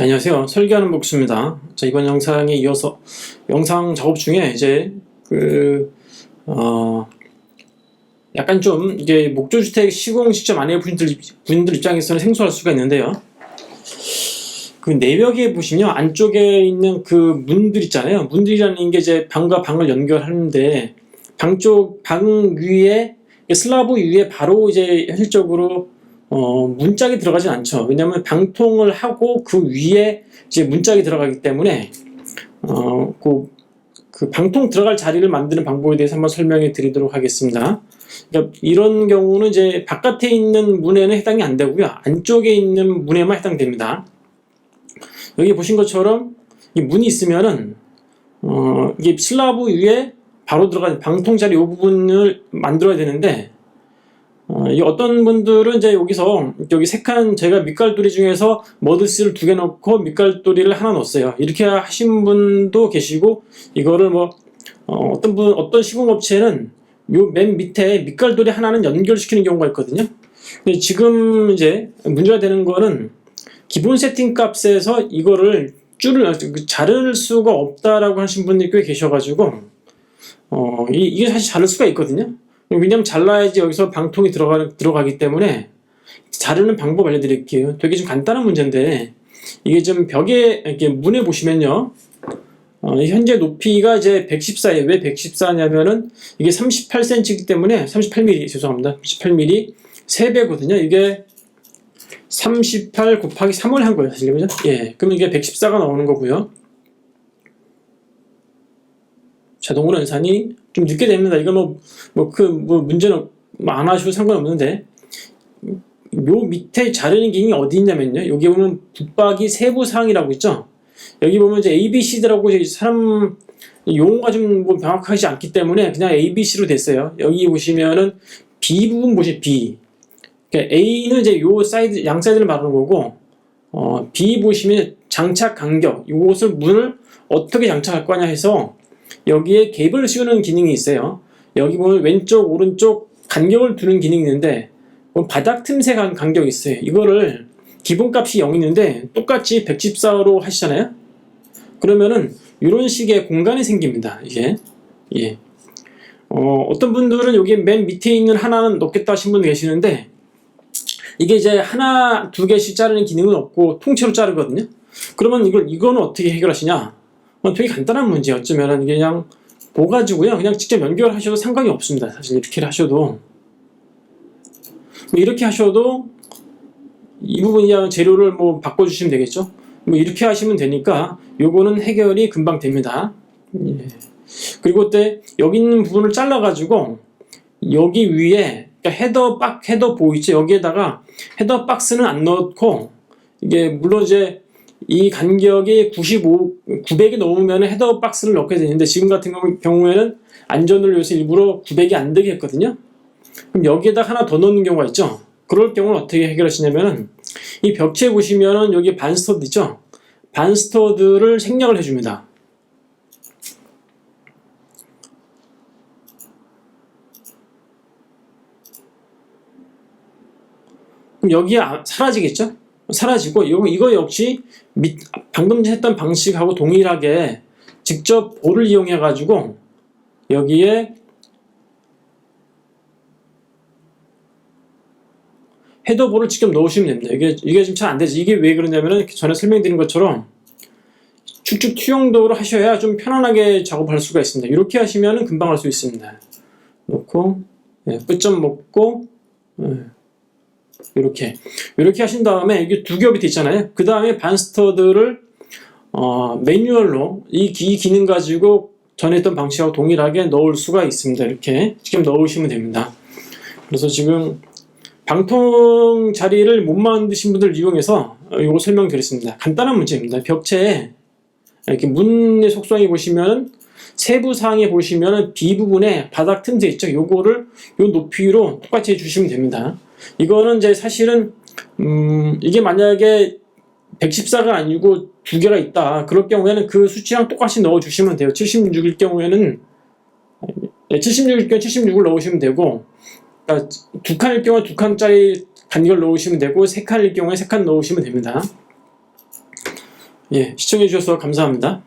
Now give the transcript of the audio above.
자, 안녕하세요. 설계하는 복수입니다. 자, 이번 영상에 이어서 영상 작업 중에 이제 그, 어, 약간 좀 이게 목조주택 시공 직접 안 해본 분들, 분들 입장에서는 생소할 수가 있는데요. 그 내벽에 보시면 안쪽에 있는 그 문들 있잖아요. 문들이라는 게 이제 방과 방을 연결하는데 방 쪽, 방 위에 슬라브 위에 바로 이제 현실적으로 어, 문짝이 들어가진 않죠. 왜냐하면 방통을 하고 그 위에 이제 문짝이 들어가기 때문에 어, 그, 그 방통 들어갈 자리를 만드는 방법에 대해서 한번 설명해 드리도록 하겠습니다. 그러니까 이런 경우는 이제 바깥에 있는 문에는 해당이 안 되고요. 안쪽에 있는 문에만 해당됩니다. 여기 보신 것처럼 이 문이 있으면은 어, 이게 슬라브 위에 바로 들어가는 방통 자리 이 부분을 만들어야 되는데 어, 이 어떤 분들은 이제 여기서 여기 세 칸 제가 밑갈돌이 중에서 머드스를 두 개 넣고 밑갈돌이를 하나 넣었어요. 이렇게 하신 분도 계시고 이거를 뭐 어, 떤분 어떤 시공 업체는 요 맨 밑에 밑갈돌이 하나는 연결시키는 경우가 있거든요. 근데 지금 이제 문제가 되는 거는 기본 세팅 값에서 이거를 줄을 자를 수가 없다라고 하신 분들이 꽤 계셔가지고 어, 이, 이게 사실 자를 수가 있거든요. 왜냐면 잘라야지 여기서 방통이 들어가, 들어가기 때문에 자르는 방법 알려드릴게요. 되게 좀 간단한 문제인데 이게 좀 벽에 이렇게 문에 보시면요. 어, 현재 높이가 이제 114예요. 왜 114냐면은 이게 38cm이기 때문에 38mm 죄송합니다. 38mm 3배거든요. 이게 38 곱하기 3을 한 거예요. 사실 그죠? 예. 그럼 이게 114가 나오는 거고요. 자동으로 연산이 좀 늦게 됩니다. 이거 뭐, 뭐, 그, 뭐, 문제는 뭐안 하셔도 상관없는데, 요 밑에 자르는 기능이 어디 있냐면요. 여기 보면 붙박이 세부 사항이라고 있죠. 여기 보면 이제 A, B, C라고 사람 용어가 좀 뭐 명확하지 않기 때문에 그냥 A, B, C로 됐어요. 여기 보시면은 B 부분 보시 B. 그러니까 A는 이제 요 사이드 양 사이드를 말하는 거고, 어, B 보시면 장착 간격. 이것을 문을 어떻게 장착할 거냐 해서 여기에 갭을 씌우는 기능이 있어요. 여기 보면 왼쪽, 오른쪽 간격을 두는 기능이 있는데 바닥 틈새 간격이 있어요. 이거를 기본값이 0 있는데 똑같이 114로 하시잖아요. 그러면은 이런 식의 공간이 생깁니다. 이게 예. 어, 어떤 분들은 여기 맨 밑에 있는 하나는 넣겠다 하신 분 계시는데 이게 이제 하나 두 개씩 자르는 기능은 없고 통째로 자르거든요. 그러면 이걸 이거는 어떻게 해결하시냐? 뭐 되게 간단한 문제 어쩌면 그냥 보가지고요. 그냥 직접 연결하셔도 상관이 없습니다. 사실 이렇게 하셔도. 뭐 이렇게 하셔도 이 부분 그냥 재료를 뭐 바꿔주시면 되겠죠. 뭐 이렇게 하시면 되니까 요거는 해결이 금방 됩니다. 예. 그리고 때 여기 있는 부분을 잘라 가지고 여기 위에 그러니까 헤더 박 헤더 보이죠. 여기에다가 헤더 박스는 안 넣고 이게 물론 이제 이 간격이 95, 900이 넘으면 헤더 박스를 넣게 되는데 지금 같은 경우에는 안전을 위해서 일부러 900이 안 되게 했거든요. 그럼 여기에다 하나 더 넣는 경우가 있죠. 그럴 경우는 어떻게 해결하시냐면은 이 벽체 보시면은 여기 반스터드 있죠. 반스터드를 생략을 해줍니다. 그럼 여기에 사라지겠죠? 사라지고 이거, 이거 역시 밑, 방금 했던 방식하고 동일하게 직접 볼을 이용해 가지고 여기에 헤더볼을 직접 넣으시면 됩니다. 이게 이게 좀잘안 되지. 이게 왜 그러냐면은 전에 설명드린 것처럼 축축 투영도로 하셔야 좀 편안하게 작업할 수가 있습니다. 이렇게 하시면은 금방 할 수 있습니다. 놓고 예, 끝점 먹고 예. 이렇게 이렇게 하신 다음에 이게 두 겹이 있잖아요. 그 다음에 반스터드를 어, 매뉴얼로 이, 이 기능 가지고 전에 했던 방식하고 동일하게 넣을 수가 있습니다. 이렇게 지금 넣으시면 됩니다. 그래서 지금 방통 자리를 못 만드신 분들 이용해서 이거 설명드렸습니다. 간단한 문제입니다. 벽체에 이렇게 문의 속성에 보시면 세부 사항에 보시면 B 부분에 바닥 틈새 있죠. 요거를 요 높이로 똑같이 해주시면 됩니다. 이거는 이제 사실은 음 이게 만약에 114가 아니고 두 개가 있다. 그럴 경우에는 그 수치랑 똑같이 넣어 주시면 돼요. 76일 경우에는 76일 경우 76을 넣으시면 되고 그러니까 두 칸일 경우에 두 칸짜리 간격을 넣으시면 되고 세 칸일 경우에 세 칸 넣으시면 됩니다. 예, 시청해 주셔서 감사합니다.